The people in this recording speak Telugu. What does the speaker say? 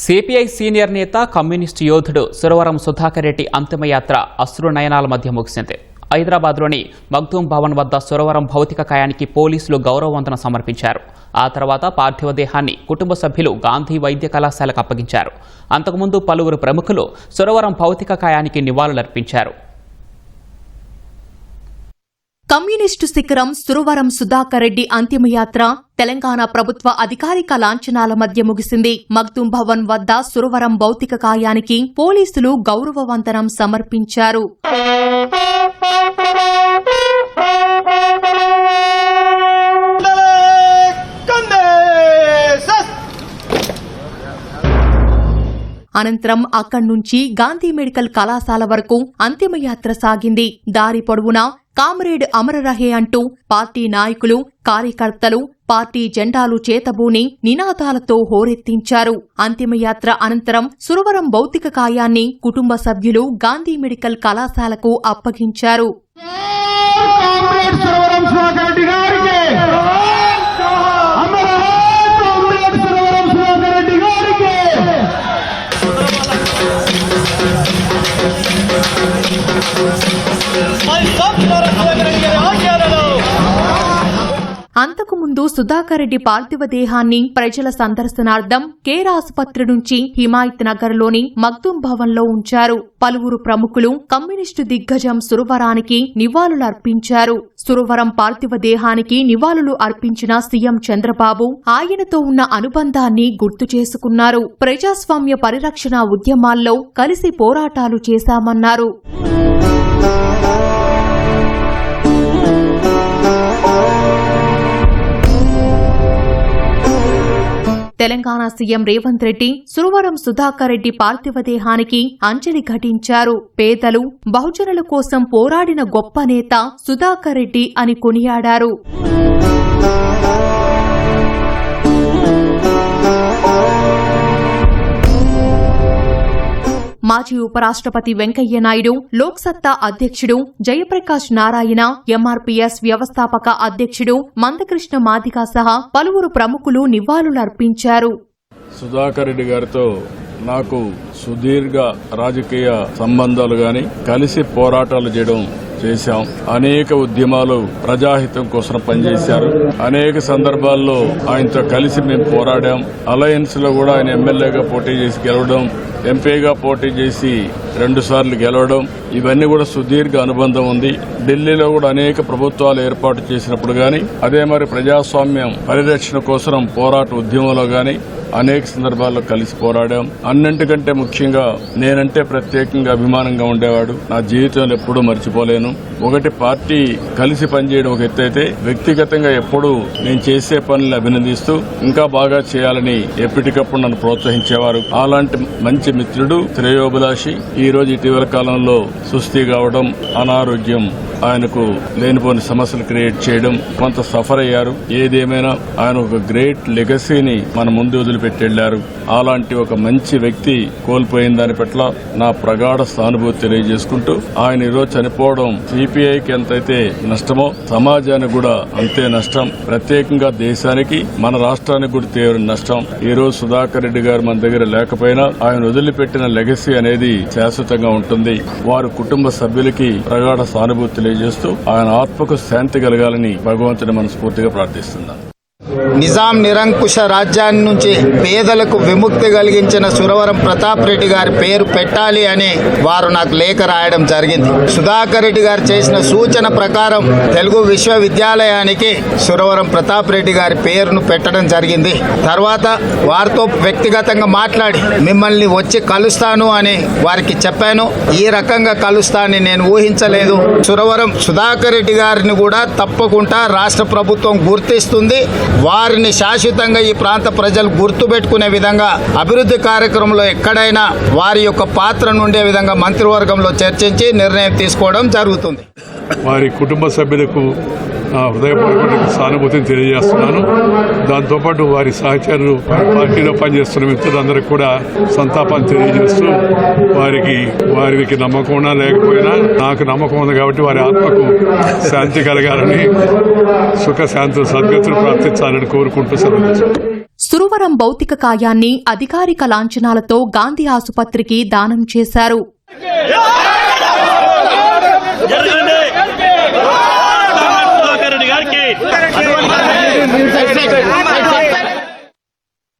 సిపిఐ సీనియర్ నేత కమ్యూనిస్టు యోధుడు సురవరం సుధాకర్ రెడ్డి అంతిమయాత్ర అశ్రు నయనాల మధ్య ముగిసింది. హైదరాబాద్లోని మగ్దూం భవన్ వద్ద సురవరం భౌతిక కాయానికి పోలీసులు గౌరవవందన సమర్పించారు. ఆ తర్వాత పార్థివ దేహాన్ని కుటుంబ సభ్యులు గాంధీ వైద్య కళాశాలకు అప్పగించారు. అంతకుముందు పలువురు ప్రముఖులు సురవరం భౌతిక కాయానికి నివాళులర్పించారు. కమ్యూనిస్టు శిఖరం సురవరం సుధాకర్ రెడ్డి అంతిమయాత్ర తెలంగాణ ప్రభుత్వ అధికారిక లాంఛనాల మధ్య ముగిసింది. మగ్దుం భవన్ వద్ద సురవరం భౌతిక కాయానికి పోలీసులు గౌరవ వందనం సమర్పించారు. అనంతరం అక్కడి నుంచి గాంధీ మెడికల్ కళాశాల వరకు అంతిమయాత్ర సాగింది. దారి పొడవునా కామ్రేడ్ అమరరహే అంటూ పార్టీ నాయకులు కార్యకర్తలు పార్టీ జెండాలు చేతబూని నినాదాలతో హోరెత్తించారు. అంతిమయాత్ర అనంతరం సురవరం భౌతిక కాయాన్ని కుటుంబ సభ్యులు గాంధీ మెడికల్ కళాశాలకు అప్పగించారు. సుధాకర్ రెడ్డి పార్థివ దేహాన్ని ప్రజల సందర్శనార్థం కేర్ ఆసుపత్రి నుంచి హిమాయత్ నగర్లోని మగ్దుం భవన్లో ఉంచారు. పలువురు ప్రముఖులు కమ్యూనిస్టు దిగ్గజం సురవరానికి నివాళులర్పించారు సురవరం పార్థివ దేహానికి నివాళులు అర్పించిన సీఎం చంద్రబాబు ఆయనతో ఉన్న అనుబంధాన్ని గుర్తు చేసుకున్నారు. ప్రజాస్వామ్య పరిరక్షణ ఉద్యమాల్లో కలిసి పోరాటాలు చేశామన్నారు. తెలంగాణ సీఎం రేవంత్ రెడ్డి సురవరం సుధాకర్ రెడ్డి పార్థివ దేహానికి అంజలి ఘటించారు. పేదలు బహుజనుల కోసం పోరాడిన గొప్ప నేత సుధాకర్ రెడ్డి అని కొనియాడారు. మాజీ ఉపరాష్ట్రపతి వెంకయ్య నాయుడు లోక్సత్తా అధ్యక్షుడు జయప్రకాష్ నారాయణ ఎంఆర్పీఎస్ వ్యవస్థాపక అధ్యక్షుడు మందకృష్ణ మాదిగా సహా పలువురు ప్రముఖులు నివాళులర్పించారు సుధాకర్ రెడ్డి గారితో నాకు సుదీర్ఘ రాజకీయ సంబంధాలు గాని కలిసి పోరాటాలు చేయడం చేశాం. అనేక ఉద్యమాలు ప్రజాహితం కోసం పనిచేశారు. అనేక సందర్భాల్లో ఆయనతో కలిసి మేము పోరాడాం. అలయన్స్లో కూడా ఆయన ఎమ్మెల్యేగా పోటీ చేసి గెలవడం ఎంపీగా పోటీ చేసి రెండు సార్లు గెలవడం ఇవన్నీ కూడా సుదీర్ఘ అనుబంధం ఉంది. ఢిల్లీలో కూడా అనేక ప్రభుత్వాలు ఏర్పాటు చేసినప్పుడు గాని అదే మరి ప్రజాస్వామ్యం పరిరక్షణ కోసం పోరాట ఉద్యమంలో గాని అనేక సందర్భాల్లో కలిసి పోరాడాం. అన్నింటికంటే ముఖ్యంగా నేనంటే ప్రత్యేకంగా అభిమానంగా ఉండేవాడు. నా జీవితంలో ఎప్పుడూ మర్చిపోలేను. ఒకటి పార్టీ కలిసి పనిచేయడం ఒక ఎత్తు అయితే వ్యక్తిగతంగా ఎప్పుడూ నేను చేసే పనులను అభినందిస్తూ ఇంకా బాగా చేయాలని ఎప్పటికప్పుడు నన్ను ప్రోత్సహించేవారు. అలాంటి మంచి మిత్రుడు శ్రేయోభిలాషి ఈ ఈరోజు ఇటీవల కాలంలో సుస్థి కావడం అనారోగ్యం. ఆయనకు లేనిపోని సమస్యలు క్రియేట్ చేయడం కొంత సఫర్ అయ్యారు. ఏదేమైనా ఆయన ఒక గ్రేట్ లెగసీని మన ముందు వదిలిపెట్టి వెళ్ళారు అలాంటి ఒక మంచి వ్యక్తి కోల్పోయిన దాని పట్ల నా ప్రగాఢ సానుభూతి తెలియజేసుకుంటూ ఆయన ఈరోజు చనిపోవడం సిపిఐకి ఎంతైతే నష్టమో సమాజానికి కూడా అంతే నష్టం. ప్రత్యేకంగా దేశానికి మన రాష్ట్రానికి కూడా తీవ్ర నష్టం. ఈ రోజు సుధాకర్ రెడ్డి గారు మన దగ్గర లేకపోయినా ఆయన వదిలిపెట్టిన లెగసీ అనేది శాశ్వతంగా ఉంటుంది. వారి కుటుంబ సభ్యులకి ప్రగాఢ సానుభూతి తెలియజేస్తూ ఆయన ఆత్మకు శాంతి కలగాలని భగవంతుని మనస్ఫూర్తిగా ప్రార్థిస్తున్నాను. నిజాం నిరంకుశ రాజ్యాన్ని నుంచి పేదలకు విముక్తి కలిగించిన సురవరం ప్రతాప్ రెడ్డి గారి పేరు పెట్టాలి అని వారు నాకు లేఖ రాయడం జరిగింది. సుధాకర్ రెడ్డి గారు చేసిన సూచన ప్రకారం తెలుగు విశ్వవిద్యాలయానికి సురవరం ప్రతాప్ రెడ్డి గారి పేరును పెట్టడం జరిగింది. తర్వాత వారితో వ్యక్తిగతంగా మాట్లాడి మిమ్మల్ని వచ్చి కలుస్తాను అని వారికి చెప్పాను. ఈ రకంగా కలుస్తానని నేను ఊహించలేదు. సురవరం సుధాకర్ రెడ్డి గారిని కూడా తప్పకుండా రాష్ట్ర ప్రభుత్వం గుర్తిస్తుంది. వారిని శాశ్వతంగా ఈ ప్రాంత ప్రజలు గుర్తుపెట్టుకునే విధంగా అభివృద్ధి కార్యక్రమంలో ఎక్కడైనా వారి యొక్క పాత్రను ఉండే విధంగా మంత్రివర్గంలో చర్చించి నిర్ణయం తీసుకోవడం జరుగుతుంది. వారి కుటుంబ సభ్యులకు హృదయపూర్వక సానుభూతిని తెలియజేస్తున్నాను. దాంతోపాటు వారి సహచరులు పార్టీలో పనిచేస్తున్న మిత్రులందరికీ కూడా సంతాపాన్ని తెలియజేస్తూ వారికి వారికి నమ్మకం ఉన్నా లేకపోయినా నాకు నమ్మకం ఉంది కాబట్టి వారి ఆత్మకు శాంతి కలగాలని సుఖ శాంతులు సద్గతులు ప్రార్థించాలని కోరుకుంటూ సెలవు సురవరం భౌతిక కాయాన్ని అధికారిక లాంఛనాలతో గాంధీ ఆసుపత్రికి దానం చేశారు. Side, side, side.